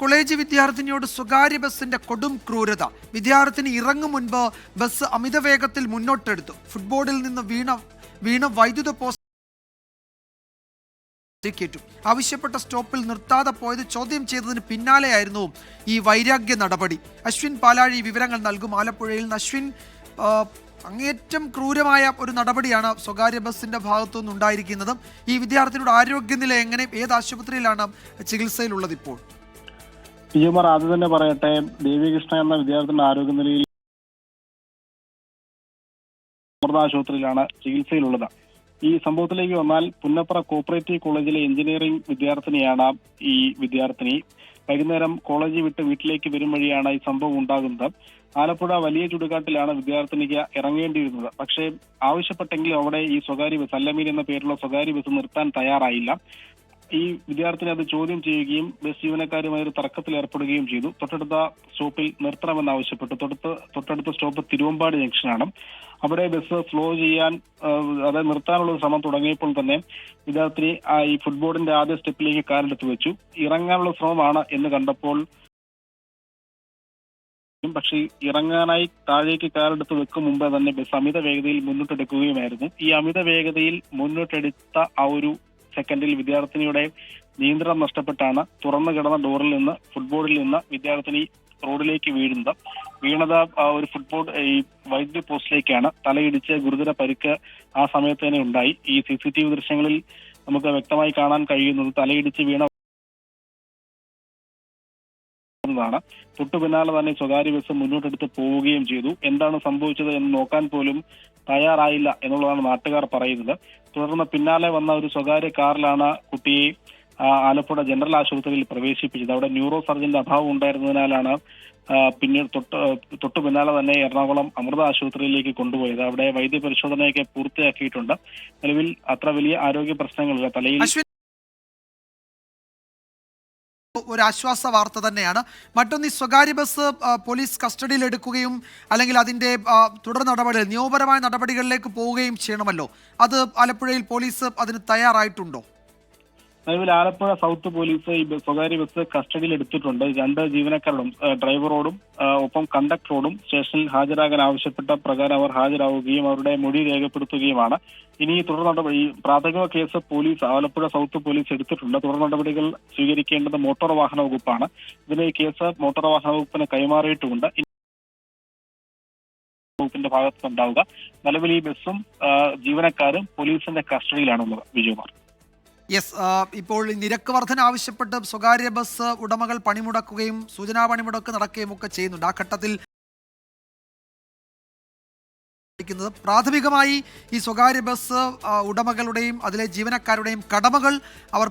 College വിദ്യാർത്ഥിനിയോട് സ്വകാര്യ ബസിന്റെ കൊടും ക്രൂരത. വിദ്യാർത്ഥിനി ഇറങ്ങും മുൻപ് ബസ് അമിത വേഗത്തിൽ മുന്നോട്ടെടുത്തു. ഫുട്ബോളിൽ നിന്ന് വീണ വീണ വൈദ്യുത പോസ്റ്റ് ആവശ്യപ്പെട്ട സ്റ്റോപ്പിൽ നിർത്താതെ പോയത് ചോദ്യം ചെയ്തതിന് പിന്നാലെയായിരുന്നു ഈ വൈരാഗ്യ നടപടി. അശ്വിൻ പാലാഴി വിവരങ്ങൾ നൽകും. ആലപ്പുഴയിൽ നിന്ന് അശ്വിൻ അങ്ങേറ്റം ക്രൂരമായ ഒരു നടപടിയാണ് സ്വകാര്യ ബസിന്റെ ഭാഗത്തുനിന്ന് ഉണ്ടായിരിക്കുന്നത് ഈ വിദ്യാർത്ഥിയുടെ ആരോഗ്യനില എങ്ങനെ ഏത് ആശുപത്രിയിലാണ് ചികിത്സയിലുള്ളത് ഇപ്പോൾ? വിജയകുമാർ ആദ്യം തന്നെ പറയട്ടെ ദേവികൃഷ്ണ എന്ന വിദ്യാർത്ഥിയുടെ ആരോഗ്യനിലയിൽ അമൃത ആശുപത്രിയിലാണ് ചികിത്സയിലുള്ളത്. ഈ സംഭവത്തിലേക്ക് വന്നാൽ പുന്നപ്ര കോപ്പറേറ്റീവ് കോളേജിലെ എഞ്ചിനീയറിംഗ് വിദ്യാർത്ഥിനിയാണ് ഈ വിദ്യാർത്ഥിനി. വൈകുന്നേരം കോളേജ് വിട്ട് വീട്ടിലേക്ക് വരും വഴിയാണ് ഈ സംഭവം ഉണ്ടാകുന്നത്. ആലപ്പുഴ വലിയ ചുടുകാട്ടിലാണ് വിദ്യാർത്ഥിനിക്ക് ഇറങ്ങേണ്ടിയിരുന്നത്. പക്ഷേ ആവശ്യപ്പെട്ടെങ്കിലും അവിടെ ഈ സ്വകാര്യ ബസ് അല്ലമീൻ എന്ന പേരുള്ള സ്വകാര്യ ബസ് നിർത്താൻ തയ്യാറായില്ല. ഈ വിദ്യാർത്ഥിനെ അത് ചോദ്യം ചെയ്യുകയും ബസ് ജീവനക്കാരുമായി ഒരു തർക്കത്തിൽ ഏർപ്പെടുകയും ചെയ്തു. തൊട്ടടുത്ത സ്റ്റോപ്പിൽ നിർത്തണമെന്ന് ആവശ്യപ്പെട്ടു. തൊട്ടടുത്ത തൊട്ടടുത്ത സ്റ്റോപ്പ് തിരുവമ്പാട് ജംഗ്ഷനാണ്. അവിടെ ബസ് സ്ലോ ചെയ്യാൻ അതായത് നിർത്താനുള്ള ഒരു ശ്രമം തുടങ്ങിയപ്പോൾ തന്നെ വിദ്യാർത്ഥിനി ആ ഈ ഫുട്ബോളിന്റെ ആദ്യ സ്റ്റെപ്പിലേക്ക് കാലെടുത്ത് വെച്ചു. ഇറങ്ങാനുള്ള ശ്രമമാണ് എന്ന് കണ്ടപ്പോൾ പക്ഷേ ഇറങ്ങാനായി താഴേക്ക് കാലെടുത്ത് വെക്കും മുമ്പേ തന്നെ ബസ് അമിത വേഗതയിൽ മുന്നോട്ടെടുക്കുകയുമായിരുന്നു. ഈ അമിത വേഗതയിൽ മുന്നോട്ടെടുത്ത ആ ഒരു സെക്കൻഡിൽ വിദ്യാർത്ഥിനിയുടെ നിയന്ത്രണം നഷ്ടപ്പെട്ടാണ് തുറന്നു കിടന്ന ഡോറിൽ നിന്ന് ഫുട്ബോളിൽ നിന്ന് വിദ്യാർത്ഥിനി റോഡിലേക്ക് വീഴുന്നത്. വീണത് ആ ഒരു ഫുട്ബോൾ ഈ വൈദ്യുതി പോസ്റ്റിലേക്കാണ് തലയിടിച്ച് ഗുരുതര പരിക്ക് ആ സമയത്ത് തന്നെ ഉണ്ടായി. ഈ സി സി ടി വി ദൃശ്യങ്ങളിൽ നമുക്ക് വ്യക്തമായി കാണാൻ കഴിയുന്നത് തലയിടിച്ച് വീണ ാണ് തൊട്ടു പിന്നാലെ തന്നെ സ്വകാര്യ ബസ് മുന്നോട്ടെടുത്ത് പോവുകയും ചെയ്തു. എന്താണ് സംഭവിച്ചത് എന്ന് നോക്കാൻ പോലും തയ്യാറായില്ല എന്നുള്ളതാണ് നാട്ടുകാർ പറയുന്നത്. തുടർന്ന് പിന്നാലെ വന്ന ഒരു സ്വകാര്യ കാറിലാണ് കുട്ടിയെ ആലപ്പുഴ ജനറൽ ആശുപത്രിയിൽ പ്രവേശിപ്പിച്ചത്. അവിടെ ന്യൂറോ സർജന്റെ അഭാവം ഉണ്ടായിരുന്നതിനാലാണ് പിന്നീട് തൊട്ട് തൊട്ടു പിന്നാലെ തന്നെ എറണാകുളം അമൃത ആശുപത്രിയിലേക്ക് കൊണ്ടുപോയത്. അവിടെ വൈദ്യ പരിശോധനയൊക്കെ പൂർത്തിയാക്കിയിട്ടുണ്ട്. നിലവിൽ അത്ര വലിയ ആരോഗ്യ പ്രശ്നങ്ങളില്ല. തലയിൽ ഒരു ആശ്വാസ വാർത്ത തന്നെയാണ്. മറ്റൊന്ന് ഈ സ്വകാര്യ ബസ് പോലീസ് കസ്റ്റഡിയിൽ എടുക്കുകയും അല്ലെങ്കിൽ അതിന്റെ തുടർ നടപടികൾ നിയമപരമായ നടപടികളിലേക്ക് പോവുകയും ചെയ്യണമല്ലോ. അത് ആലപ്പുഴയിൽ പോലീസ് അതിന് തയ്യാറായിട്ടുണ്ടോ? നിലവിൽ ആലപ്പുഴ സൗത്ത് പോലീസ് ഈ സ്വകാര്യ ബസ് കസ്റ്റഡിയിൽ എടുത്തിട്ടുണ്ട്. രണ്ട് ജീവനക്കാരോടും ഡ്രൈവറോടും ഒപ്പം കണ്ടക്ടറോടും സ്റ്റേഷനിൽ ഹാജരാകാൻ ആവശ്യപ്പെട്ട പ്രകാരം അവർ ഹാജരാകുകയും അവരുടെ മൊഴി രേഖപ്പെടുത്തുകയുമാണ്. ഇനി തുടർ നടപടി പ്രാഥമിക case police Alappuzha south police എടുത്തിട്ടുണ്ട്. തുടർ നടപടികൾ സ്വീകരിക്കേണ്ടത് മോട്ടോർ വാഹന വകുപ്പാണ്. ഇതിന് കേസ് മോട്ടോർ വാഹന വകുപ്പിന് കൈമാറിയിട്ടുമുണ്ട് വകുപ്പിന്റെ ഭാഗത്ത് ഉണ്ടാവുക നിലവിൽ ഈ ബസ്സും ജീവനക്കാരും പോലീസിന്റെ കസ്റ്റഡിയിലാണുള്ളത്. വിജയകുമാർ. യെസ് ഇപ്പോൾ നിരക്ക് വർധന ആവശ്യപ്പെട്ട് സ്വകാര്യ ബസ് ഉടമകൾ പണിമുടക്കുകയും സൂചനാ പണിമുടക്ക് നടക്കുകയും ഒക്കെ ചെയ്യുന്നുണ്ട് ആ ഘട്ടത്തിൽ. പ്രാഥമികമായി ഈ സ്വകാര്യ ബസ് ഉടമകളുടെയും അതിലെ ജീവനക്കാരുടെയും കടമകൾ അവർ